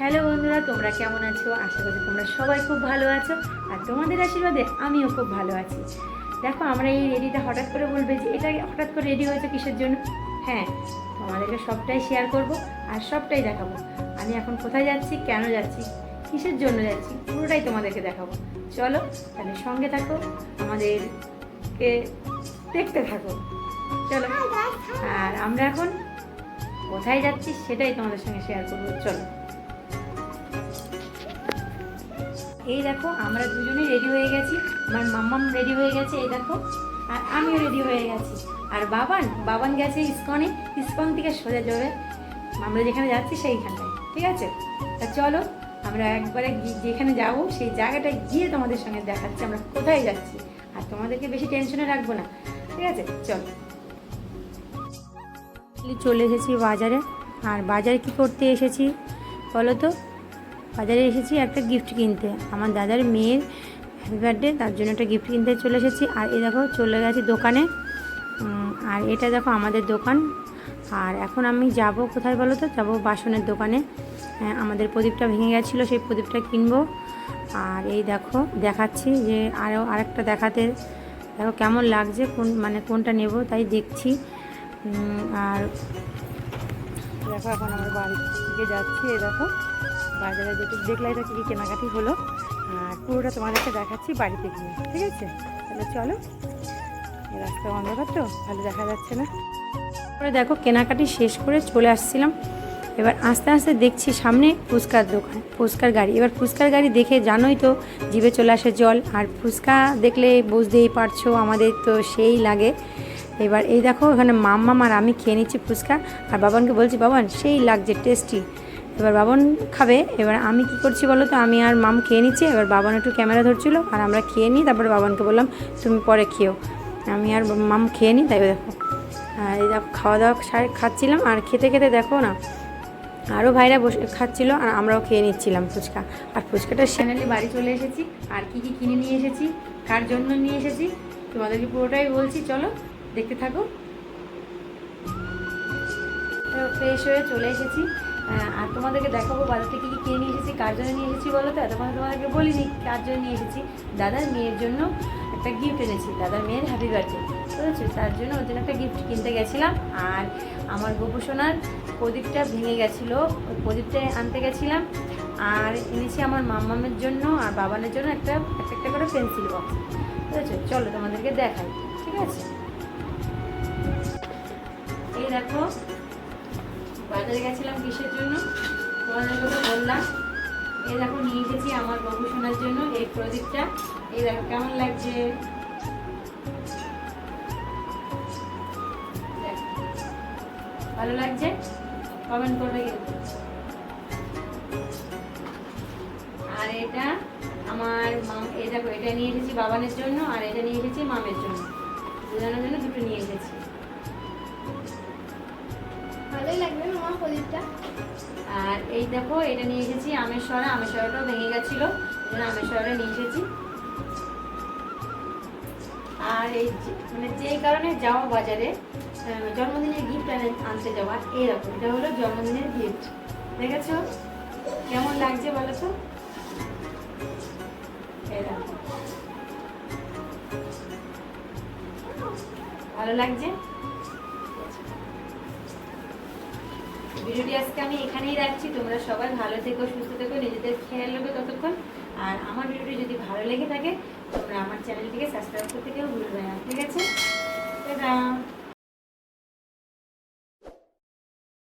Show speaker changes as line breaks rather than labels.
Hello বন্ধুরা তোমরা কেমন আছো? আশা করি তোমরা সবাই খুব ভালো আছো আর তোমাদের আশীর্বাদে আমিও খুব ভালো আছি। দেখো আমরা এই রেডিটা হঠাৎ করে বলবে যে এটা হঠাৎ করে রেডি হয়েছে কিসের জন্য? হ্যাঁ তোমাদেরকে সবটাই শেয়ার করব আর সবটাই দেখাবো। আমি এখন কোথায় যাচ্ছি কেন যাচ্ছি কিসের জন্য যাচ্ছি পুরোটাই তোমাদেরকে দেখাবো। চলো তাহলে সঙ্গে থাকো আমাদেরকে দেখতে থাকো। চলো আর আমরা এখন কোথায় যাচ্ছি সেটাই তোমাদের সঙ্গে শেয়ার করব। চলো। এই দেখো, আমরা দুজনেই রেডি হয়ে গেছি। আমার মাম্মাম রেডি হয়ে গেছে, এই দেখো। আর আমিও রেডি হয়ে গেছি। আর বাবান বাবান গেছে ইস্কনে। ইস্কন থেকে সোজা যাবে আমরা যেখানে যাচ্ছি সেইখানটায়, ঠিক আছে? তা চলো, আমরা একবারে যেখানে যাব, সেই জায়গাটায় গিয়ে তোমাদের সঙ্গে দেখাচ্ছি, আমরা কোথায় যাচ্ছি। আর তোমাদেরকে বেশি টেনশনে রাখব না, ঠিক আছে? চলো। চলে এসেছি বাজারে। আর বাজারে কি করতে এসেছি, বলো তো? বাজারে এসেছি একটা গিফট কিনতে। আমার দাদার মেয়ের হ্যাপি বার্থডে তার জন্য একটা গিফট কিনতে চলে এসেছি। আর এই দেখো চলে গেছি দোকানে। আর এটা দেখো আমাদের দোকান। আর এখন আমি যাব কোথায় বলো তো? যাব বাসনের দোকানে। হ্যাঁ, আমাদের প্রদীপটা ভেঙে গেছিল সেই প্রদীপটা কিনবো। আর এই দেখো দেখাচ্ছি যে আরও আরেকটা দেখাতে। দেখো কেমন লাগছে কোন মানে কোনটা নেব তাই দেখছি। আর দেখো এখন আমার বাড়ি থেকে যাচ্ছি এই দেখো। বাজারে যেটু দেখলে এটা কী কেনাকাটি হলো। আর পুরোটা তোমাদেরকে দেখাচ্ছি বাড়িতে গিয়ে, ঠিক আছে? তাহলে চলো রাস্তা অন্ধকার তো ভালো দেখা যাচ্ছে না। তারপরে দেখো, কেনাকাটি শেষ করে চলে আসছিলাম। এবার আস্তে আস্তে দেখছি সামনে ফুচকার দোকান, ফুচকার গাড়ি। এবার ফুচকার গাড়ি দেখে জানোই তো, জিভে চলে আসে জল। আর ফুচকা দেখলে বুঝতেই পারছ, আমাদের তো সেই লাগে। এবার এই দেখো ওখানে মাম্মা আর আমি খেয়ে নিচ্ছি ফুচকা। আর বাবানকে বলছি, বাবান, সেই লাগছে টেস্টি এবার বাবান খাবে, এবার আমি কি করছি বলো তো? আমি আর মাম খেয়ে নিচ্ছি, এবার বাবান একটু ক্যামেরা ধরছিল, আর আমরা খেয়ে নিই, তারপরে বাবানকে বললাম, তুমি পরে খেও আমি আর মাম খেয়ে নিই, তাই দেখো। আর এই দেখো খাওয়া দাওয়া সারে, খাচ্ছিলাম, আর খেতে খেতে দেখো না আরও ভাইরা বসে, খাচ্ছিলো, আর আমরাও খেয়ে নিচ্ছিলাম ফুচকা। আর ফুচকাটা সেনালি বাড়ি চলে এসেছি, আর কি কি কিনে নিয়ে এসেছি, কার জন্য নিয়ে এসেছি, তোমাদেরকে পুরোটাই বলছি, চলো, দেখতে থাকো। ফ্রেশ হয়ে চলে এসেছি। আর তোমাদেরকে দেখাবো বাজার থেকে কি কিনে নিয়ে এসেছি, কার জন্য নিয়ে এসেছি বলো তো? এতক্ষণ তোমাদেরকে বলিনি কার জন্য নিয়ে এসেছি। দাদার মেয়ের জন্য একটা গিফট এনেছি। দাদার মেয়ের হ্যাপি বার্থডে বুঝেছ তার জন্য ওর জন্য একটা গিফট কিনতে গেছিলাম। আর আমার গোপুসোনার প্রদীপটা ভেঙে গেছিল। ওই প্রদীপটা আনতে গেছিলাম। আর এনেছি আমার মাম্মামের জন্য আর বাবানের জন্য একটা একটা একটা করে পেন্সিল বক্স বুঝেছ চলো তোমাদেরকে দেখাই। ঠিক আছে? এই দেখো বাজারে গেছিলাম কিসের জন্য? তোমাদের কথা বললাম। এই দেখো, নিয়ে এসেছি আমার বাবু শোনার জন্য এই প্রদীপটা। এই দেখো, কেমন লাগছে? ভালো লাগছে? কমেন্ট করবে কিন্তু আর এটা আমার মাম এই দেখো, এটা নিয়ে এসেছি বাবানের জন্য আর এটা নিয়ে এসেছি মামের জন্য। দুজনের জন্য দুটো নিয়ে এসেছি। আর এই দেখো, এটা নিয়ে এসেছি আমের সরা। আমের সরাটাও ভেঙে গেছিল ওই আমের সরাটা নিয়ে এসেছি। আর এই মানে যে কারণে যাওয়া বাজারে জন্মদিনের গিফট আনতে যাওয়া এরকম, এটা হলো জন্মদিনের গিফট দেখেছ? কেমন লাগছে বলো তো? ভালো লাগছে? ভিডিওটি আজকে আমি এখানেই রাখছি। তোমরা সবাই ভালো থেকো, সুস্থ থেকো, নিজেদের খেয়াল রাখবে ততক্ষণ। আর আমার ভিডিওটি যদি ভালো লেগে থাকে, তোমরা আমার চ্যানেলটিকে সাবস্ক্রাইব করতে কেউ ভুলবে না, ঠিক আছে?